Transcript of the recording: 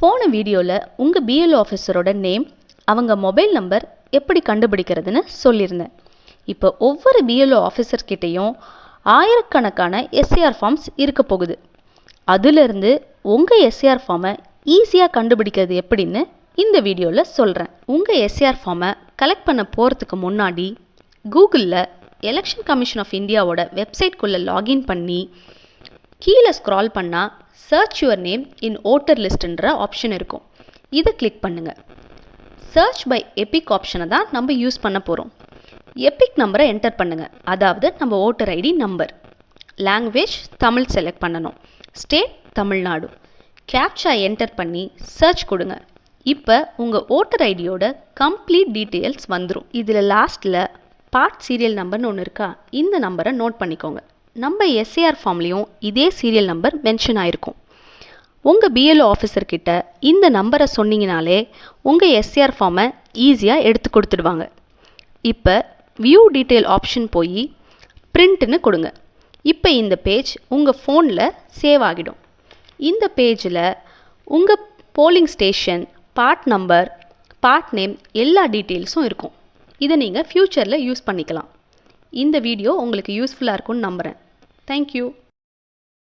போன வீடியோவில் உங்கள் பிஎல்ஓ ஆஃபீஸரோட நேம் அவங்க மொபைல் நம்பர் எப்படி கண்டுபிடிக்கிறதுன்னு சொல்லியிருந்தேன். இப்போ ஒவ்வொரு பிஎல்ஓ ஆஃபீஸர்கிட்டையும் ஆயிரக்கணக்கான எஸ்ஏஆர் ஃபார்ம்ஸ் இருக்க போகுது. அதிலிருந்து உங்கள் எஸ்ஏஆர் ஃபார்மை ஈஸியாக கண்டுபிடிக்கிறது எப்படின்னு இந்த வீடியோவில் சொல்கிறேன் உங்கள் எஸ்ஏஆர் ஃபார்மை கலெக்ட் பண்ண போகிறதுக்கு முன்னாடி கூகுளில் எலெக்ஷன் கமிஷன் ஆஃப் இந்தியாவோட வெப்சைட்குள்ளே லாகின் பண்ணி கீழே ஸ்க்ரால் பண்ணால் search your name in voter லிஸ்ட்ன்ற option இருக்கும். இதை கிளிக் பண்ணுங்கள் சர்ச் பை எபிக் ஆப்ஷனை தான் நம்ம யூஸ் பண்ண போகிறோம் எபிக் நம்பரை என்டர் பண்ணுங்கள் அதாவது நம்ம voter ID number language Tamil select பண்ணணும். ஸ்டேட் தமிழ்நாடு. கேப்சா என்டர் பண்ணி சர்ச் கொடுங்க. இப்போ உங்கள் ஓட்டர் ஐடியோட கம்ப்ளீட் டீட்டெயில்ஸ் வந்துடும் இதில் லாஸ்ட்டில் பார்ட் சீரியல் நம்பர்னு ஒன்று இருக்கா? இந்த நம்பரை நோட் பண்ணிக்கோங்க. நம்ம எஸ்ஏஆர் ஃபார்ம்லேயும் இதே சீரியல் நம்பர் மென்ஷன் ஆயிருக்கும். உங்கள் பிஎல்ஓ ஆஃபீஸர்கிட்ட இந்த நம்பரை சொன்னீங்கனாலே உங்கள் எஸ்ஏஆர் ஃபார்மை ஈஸியாக எடுத்து கொடுத்துடுவாங்க. இப்போ வியூ டீட்டெயில் ஆப்ஷன் போய் பிரிண்ட்னு கொடுங்க. இப்போ இந்த பேஜ் உங்கள் ஃபோனில் சேவ் ஆகிடும். இந்த பேஜில் உங்கள் polling station part number part name எல்லா டீட்டெயில்ஸும் இருக்கும். இதை நீங்கள் ஃப்யூச்சரில் யூஸ் பண்ணிக்கலாம். இந்த வீடியோ உங்களுக்கு யூஸ்ஃபுல்லாக இருக்கும்னு நம்புகிறேன் Thank you.